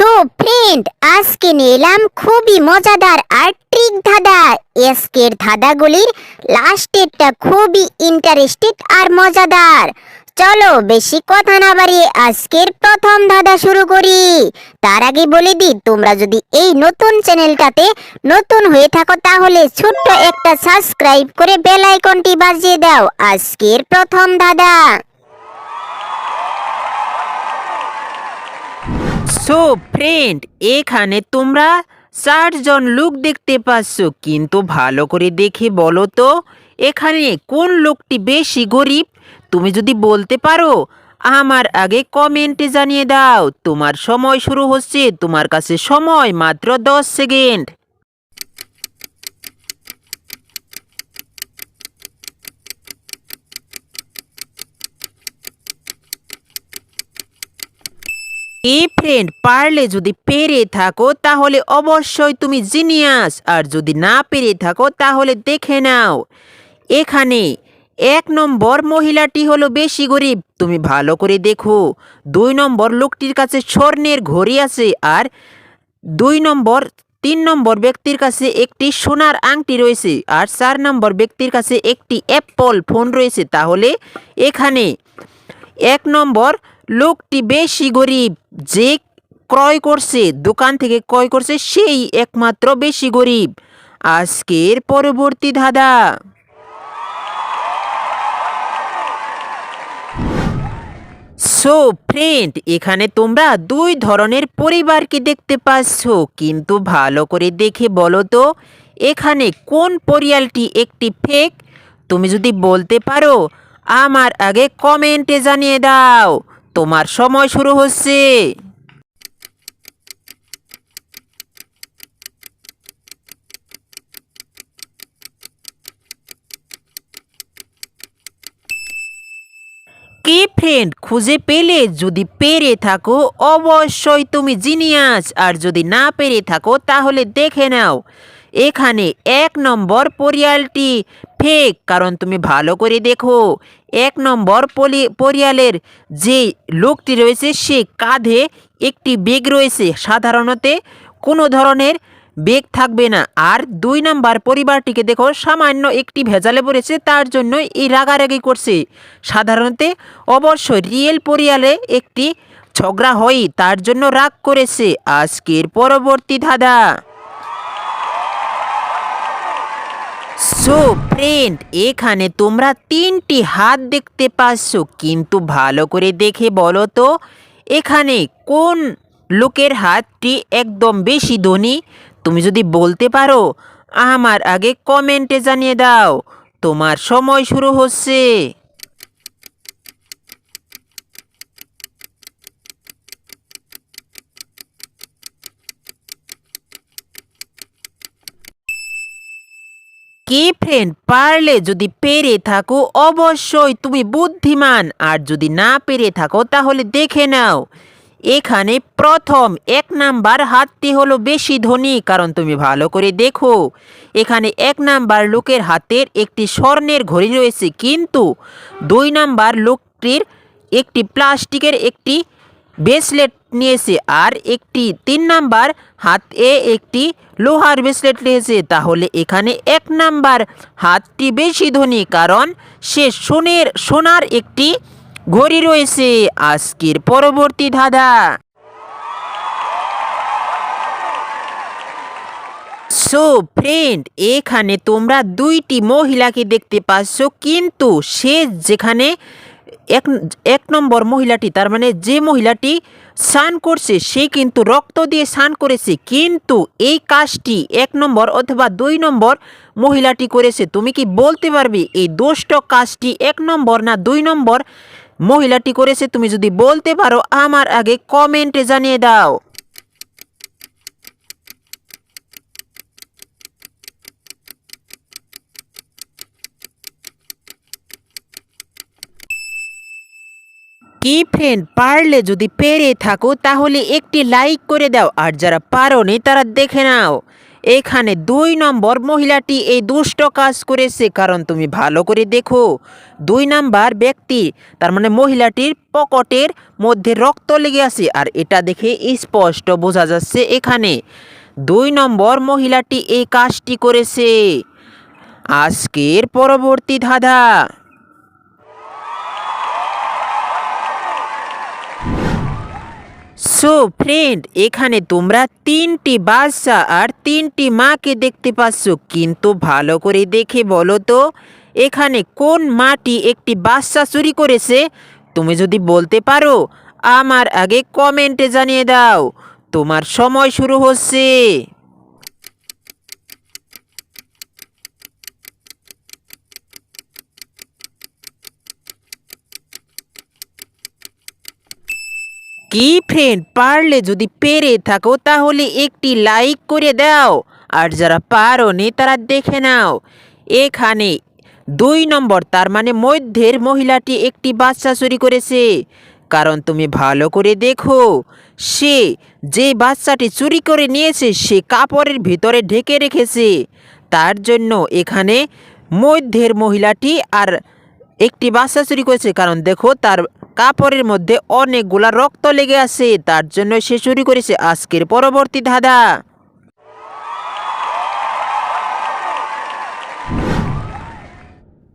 So friend আজকে নিলাম খুবই মজাদার আর ট্রিক ধাঁধা। এসকের ধাঁধাগুলির লাস্টেরটা খুবই ইন্টারেস্টেড আর মজাদার। চলো বেশি কথা না বাড়িয়ে আজকের প্রথম ধাঁধা শুরু করি। তার আগে বলে দিই, তোমরা যদি এই নতুন চ্যানেলটাতে নতুন হয়ে থাকো, তাহলে ছোট্ট একটা সাবস্ক্রাইব করে বেল আইকনটি বাজিয়ে দাও। আজকের প্রথম ধাঁধা। সো ফ্রেন্ড এখানে তোমরা চারজন লোক দেখতে পাচ্ছ। কিন্তু ভালো করে দেখে বলো তো, এখানে কোন লোকটি বেশি গরিব? তুমি যদি বলতে পারো, আমার আগে কমেন্টে জানিয়ে দাও। তোমার সময় শুরু হচ্ছে, তোমার কাছে সময় মাত্র দশ সেকেন্ড এই ফ্রেন্ড পারলে যদি পেরে থাকো, তাহলে অবশ্যই তুমি জিনিয়াস আর যদি না পেরে থাকো, তাহলে দেখে নাও। এখানে, এক নম্বর মহিলাটি হলো বেশি গরিব। তুমি ভালো করে দেখো, দুই নম্বর লোকটির কাছে স্বর্ণের ঘড়ি আছে আর দুই নম্বর, তিন নম্বর ব্যক্তির কাছে একটি সোনার আংটি রয়েছে আর চার নম্বর ব্যক্তির কাছে একটি অ্যাপল ফোন রয়েছে। তাহলে এখানে, এক নম্বর লোকটি বেশি গরিব, যে ক্রয় করছে, দোকান থেকে ক্রয় করছে, সেই একমাত্র বেশি গরিব। আজকের পরবর্তী ধাঁধা। সো ফ্রেন্ড এখানে তোমরা দুই ধরনের পরিবারকে দেখতে পাচ্ছ। কিন্তু ভালো করে দেখে বলো তো, এখানে কোন পরিয়ালটি একটি ফেক তুমি যদি বলতে পারো, আমার আগে কমেন্টে জানিয়ে দাও। তোমার সময় শুরু হচ্ছে। কি ফ্রেন্ড খুঁজে পেলে যদি পেরে থাকো, অবশ্যই তুমি জিনিয়াস আর যদি না পেরে থাকো তাহলে দেখে নাও। এখানে এক নম্বর পরিয়ালটি ফেক, কারণ তুমি ভালো করে দেখো। এক নম্বর পলি, পরিয়ালের যে লোকটি রয়েছে, সে কাঁধে একটি বেগ রয়েছে। সাধারণত কোনো ধরনের বেগ থাকবে না। আর দুই নাম্বার পরিবারটিকে দেখো, সামান্য একটি ভেজালে পড়েছে, তার জন্য এই রাগারাগি করছে। সাধারণত অবশ্য রিয়েল পরিয়ালে একটি ঝগড়া হয় তার জন্য রাগ করেছে। আজকের পরবর্তী ধাঁধা। সো ফ্রেন্ড এখানে তোমরা তিনটি হাত দেখতে পাচ্ছ। কিন্তু ভালো করে দেখে বলো তো, এখানে কোন লোকের হাতটি একদম বেশি ধনী? তুমি যদি বলতে পারো, আমার আগে কমেন্টে জানিয়ে দাও। তোমার সময় শুরু হচ্ছে। কি ফ্রেন্ড পারলে যদি পেরে থাকো, অবশ্যই তুমি বুদ্ধিমান। আর যদি না পেরে থাকো, তাহলে দেখে নাও। এখানে প্রথম এক নাম্বার হাতটি হলো বেশি ধনী, কারণ তুমি ভালো করে দেখো। এখানে এক নাম্বার লোকের হাতের একটি স্বর্ণের ঘড়ি রয়েছে, কিন্তু দুই নাম্বার লোকটির একটি প্লাস্টিকের একটি ব্রেসলেট নিয়েছে। আর একটি তিন নাম্বার হাতে একটি লোহার ব্রেসলেট নিয়েছে। তাহলে এখানে এক নাম্বার হাতটি বেশি ধনী, কারণ সে সোনের, সোনার একটি ঘড়ি রয়েছে। আজকের পরবর্তী ধাঁধা। সো ফ্রেন্ড এখানে তোমরা দুইটি মহিলাকে দেখতে পাচ্ছ, কিন্তু সে যেখানে এক এক নম্বর মহিলাটি, তার মানে যে মহিলাটি স্নান করছে, সে কিন্তু রক্ত দিয়ে স্নান করেছে, কিন্তু এই কাজটি এক নম্বর অথবা দুই নম্বর মহিলাটি করেছে। তুমি কি বলতে পারবে, এই দোষ্ট কাজটি এক নম্বর না দুই নম্বর মহিলাটি করেছে? তুমি যদি বলতে পারো, আমার আগে কমেন্টে জানিয়ে দাও। কি ফ্রেন্ড পারলে যদি পেরে থাকো, তাহলে একটি লাইক করে দাও। আর যারা পারোনি, তারা দেখে নাও। এখানে দুই নম্বর মহিলাটি এই দুষ্ট কাজ করেছে, কারণ তুমি ভালো করে দেখো। দুই নাম্বার ব্যক্তি, তার মানে মহিলাটির পকেটের মধ্যে রক্ত লেগে আছে, আর এটা দেখে স্পষ্ট বোঝা যাচ্ছে এখানে। দুই নম্বর মহিলাটি এই কাজটি করেছে। আজকের পরবর্তী ধাঁধা। সো ফ্রেন্ড এখানে তোমরা তিনটি বাচ্চা আর তিনটি মাকে দেখতে পাচ্ছ। কিন্তু ভালো করে দেখে বলো তো, এখানে কোন মাটি একটি বাচ্চা চুরি করেছে? তুমি যদি বলতে পারো, আমার আগে কমেন্টে জানিয়ে দাও। তোমার সময় শুরু হচ্ছে। কি ফ্রেন্ড পারলে যদি পেরে থাকো, তাহলে একটি লাইক করে দাও। আর যারা পারো নি তারা দেখে নাও। এখানে দুই নম্বর, তার মানে মধ্যের মহিলাটি একটি বাচ্চা চুরি করেছে। কারণ তুমি ভালো করে দেখো, সে যে বাচ্চাটি চুরি করে নিয়েছে, সে কাপড়ের ভিতরে ঢেকে রেখেছে। তার জন্য এখানে মধ্যের মহিলাটি আর একটি বাচ্চা চুরি করেছে। কারণ দেখো, তার কাপড়ের মধ্যে অনেকগুলা রক্ত লেগে আছে, তার জন্য সে চুরি করেছে আজকের পরবর্তী ধাঁধা।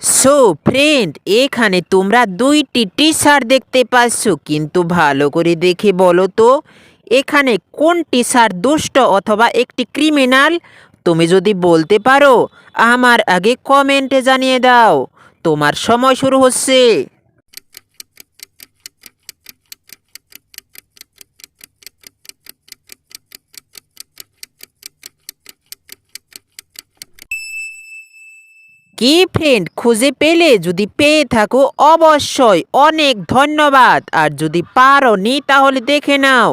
সো ফ্রেন্ড এখানে তোমরা দুইটি টি শার্ট দেখতে পাচ্ছ, কিন্তু ভালো করে দেখে বলো তো, এখানে কোন টি শার্ট দুষ্ট অথবা একটি ক্রিমিনাল তুমি যদি বলতে পারো, আমার আগে কমেন্টে জানিয়ে দাও, তোমার সময় শুরু হচ্ছে। কি ফ্রেন্ড খুঁজে পেলে যদি পেয়ে থাকো অবশ্যই অনেক ধন্যবাদ। আর যদি পারো নি তাহলে দেখে নাও,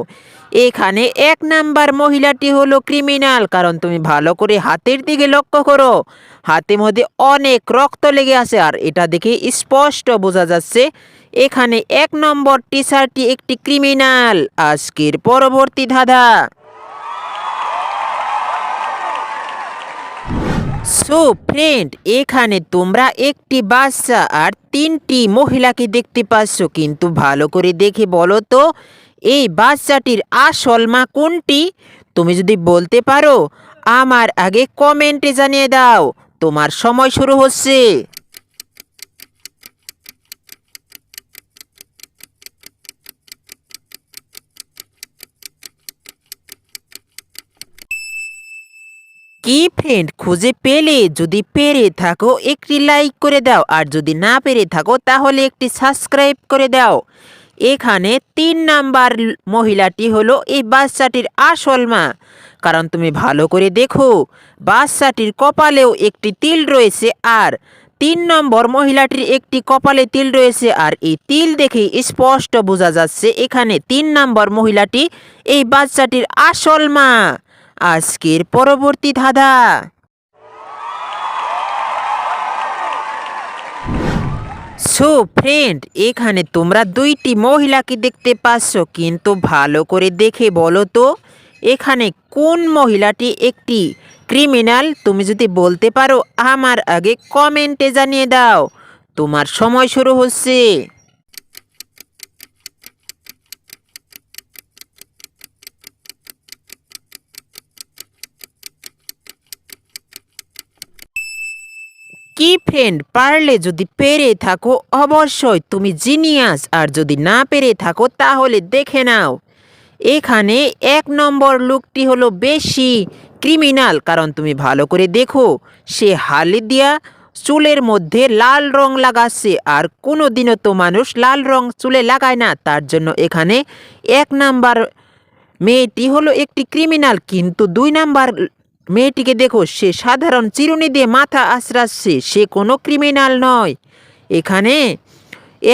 এখানে এক নাম্বার মহিলাটি হলো ক্রিমিনাল, কারণ তুমি ভালো করে হাতের দিকে লক্ষ্য করো। হাতের মধ্যে অনেক রক্ত লেগে আছে, আর এটা দেখে স্পষ্ট বোঝা যাচ্ছে, এখানে এক নম্বর টি শার্টটি একটি ক্রিমিনাল। আজকের পরবর্তী ধাঁধা। সো ফ্রেন্ড, এখানে তোমরা একটি বাচ্চা আর তিনটি মহিলাকে দেখতে পাচ্ছ। কিন্তু ভালো করে দেখে বলো তো, এই বাচ্চাটির আসল মা কোনটি? তুমি যদি বলতে পারো, আমার আগে কমেন্টে জানিয়ে দাও। তোমার সময় শুরু হচ্ছে। কি ফ্রেন্ড খুঁজে পেলে যদি পেরে থাকো একটি লাইক করে দাও, আর যদি না পেরে থাকো তাহলে একটি সাবস্ক্রাইব করে দাও। এখানে তিন নাম্বার মহিলাটি হলো এই বাচ্চাটির আসল মা। কারণ তুমি ভালো করে দেখো, বাচ্চাটির কপালেও একটি তিল রয়েছে, আর তিন নম্বর মহিলাটির একটি কপালে তিল রয়েছে, আর এই তিল দেখে স্পষ্ট বোঝা যাচ্ছে এখানে তিন নম্বর মহিলাটি এই বাচ্চাটির আসল মা। আজকের পরবর্তী ধাঁধা। সো ফ্রেন্ড এখানে তোমরা দুইটি মহিলাকে দেখতে পাচ্ছ, কিন্তু ভালো করে দেখে বলো তো, এখানে কোন মহিলাটি একটি ক্রিমিনাল তুমি যদি বলতে পারো, আমার আগে কমেন্টে জানিয়ে দাও। তোমার সময় শুরু হচ্ছে। কি ফ্রেন্ড পারলে যদি পেরে থাকো, অবশ্যই তুমি জিনিয়াস। আর যদি না পেরে থাকো, তাহলে দেখে নাও। এখানে এক নম্বর লুকটি হলো বেশি ক্রিমিনাল, কারণ তুমি ভালো করে দেখো, সে হালি দিয়া চুলের মধ্যে লাল রং লাগাচ্ছে, আর কোনো দিনও তো মানুষ লাল রং চুলে লাগায় না। তার জন্য এখানে এক নাম্বার মেয়েটি হলো একটি ক্রিমিনাল, কিন্তু দুই নাম্বার মেয়েটিকে দেখো, সে সাধারণ চিরুনি দিয়ে মাথা আশ্রাচ্ছে সে কোনো ক্রিমিনাল নয়। এখানে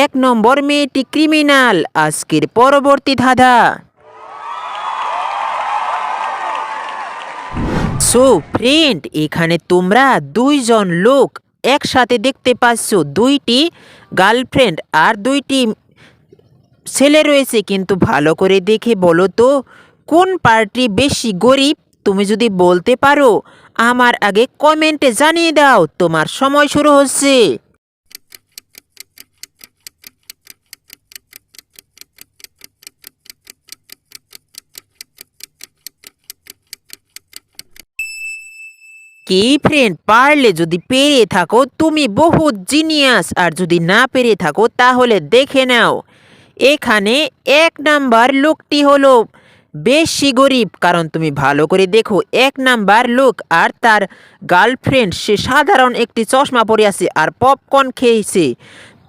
এক নম্বর মেয়েটি ক্রিমিনাল আজকের পরবর্তী ধাঁধা। সো ফ্রেন্ড এখানে তোমরা দুইজন লোক একসাথে দেখতে পাচ্ছ, দুইটি গার্লফ্রেন্ড আর দুইটি ছেলে রয়েছে, কিন্তু ভালো করে দেখে বলো তো, কোন পার্টি বেশি গরিব তুমি যদি বলতে পারো, আমার আগে কমেন্টে জানিয়ে দাও, তোমার সময় শুরু হচ্ছে। কি ফ্রেন্ড পারলে যদি পেরে থাকো, তুমি বহুত জিনিয়াস আর যদি না পেরে থাকো, তাহলে দেখে নাও। এখানে এক নাম্বার লোকটি হলো বেশি গরিব, কারণ তুমি ভালো করে দেখো, এক নাম্বার লোক আর তার গার্লফ্রেন্ড, সে সাধারণ একটি চশমা পরে আছে আর পপকর্ন খেয়েছে।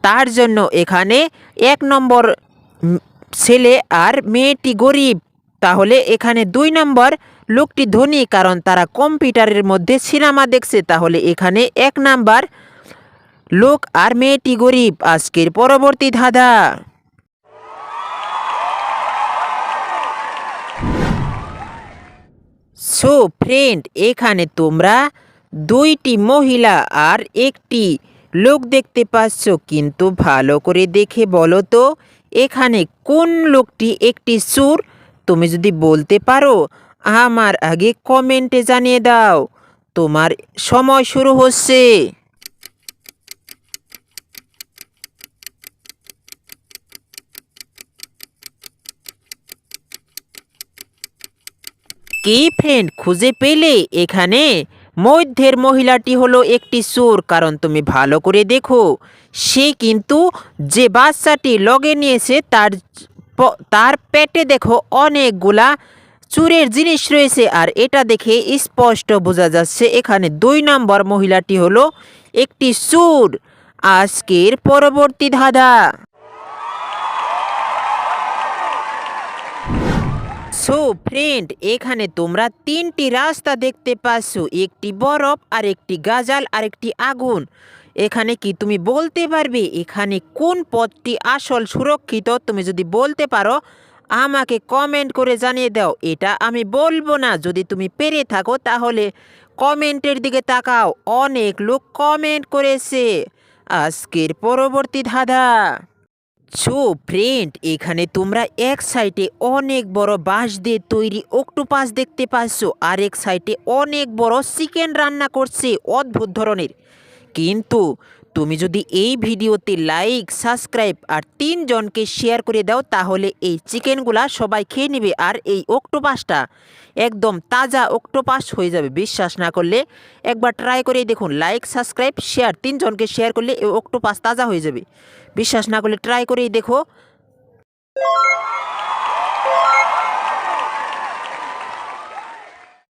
তার জন্য এখানে এক নম্বর ছেলে আর মেয়েটি গরিব। তাহলে এখানে দুই নম্বর লোকটি ধনী, কারণ তারা কম্পিউটারের মধ্যে সিনেমা দেখছে। তাহলে এখানে এক নাম্বার লোক আর মেয়েটি গরিব। আজকের পরবর্তী ধাঁধা। সো ফ্রেন্ড এখানে তোমরা দুইটি মহিলা আর একটি লোক দেখতে পাচ্ছ, কিন্তু ভালো করে দেখে বলো তো, এখানে কোন লোকটি একটি সুর? তুমি যদি বলতে পারো, আমার আগে কমেন্টে জানিয়ে দাও, তোমার সময় শুরু হচ্ছে। কি ফ্রেন্ড খুঁজে পেলে? এখানে মধ্যের মহিলাটি হলো একটি চোর, কারণ তুমি ভালো করে দেখো, সে কিন্তু যে বাচ্চাটি লগে নিয়েছে, তার তার পেটে দেখো অনেকগুলা চুরের জিনিস রয়েছে, আর এটা দেখে স্পষ্ট বোঝা যাচ্ছে, এখানে দুই নম্বর মহিলাটি হলো একটি চুর। আজকের পরবর্তী ধাঁধা। সো ফ্রেন্ড এখানে তোমরা তিনটি রাস্তা দেখতে পাচ্ছ, একটি বরফ আর একটি গাজাল আর একটি আগুন। এখানে কি তুমি বলতে পারবে? এখানে কোন পথটি আসল সুরক্ষিত? তুমি যদি বলতে পারো, আমাকে কমেন্ট করে জানিয়ে দাও। এটা আমি বলব না। যদি তুমি পেরে থাকো, তাহলে কমেন্টের দিকে তাকাও। অনেক লোক কমেন্ট করেছে। আজকের পরবর্তী ধাঁধা। সো ফ্রেন্ড এখানে তোমরা এক সাইডে অনেক বড় বাঁশ দিয়ে তৈরি অক্টোপাস দেখতে পাচ্ছ আর এক সাইডে অনেক বড় চিকেন রান্না করছে, অদ্ভুত ধরনের। কিন্তু তুমি যদি এই ভিডিওতে লাইক সাবস্ক্রাইব আর তিনজনকে শেয়ার করে দাও, তাহলে এই চিকেনগুলা সবাই খেয়ে নেবে আর এই অক্টোপাসটা একদম তাজা অক্টোপাস হয়ে যাবে, বিশ্বাস না করলে। একবার ট্রাই করে দেখুন লাইক সাবস্ক্রাইব শেয়ার তিনজনকে শেয়ার করলে এই অক্টোপাস তাজা হয়ে যাবে। বিশ্বাস না করলে ট্রাই করেই দেখো।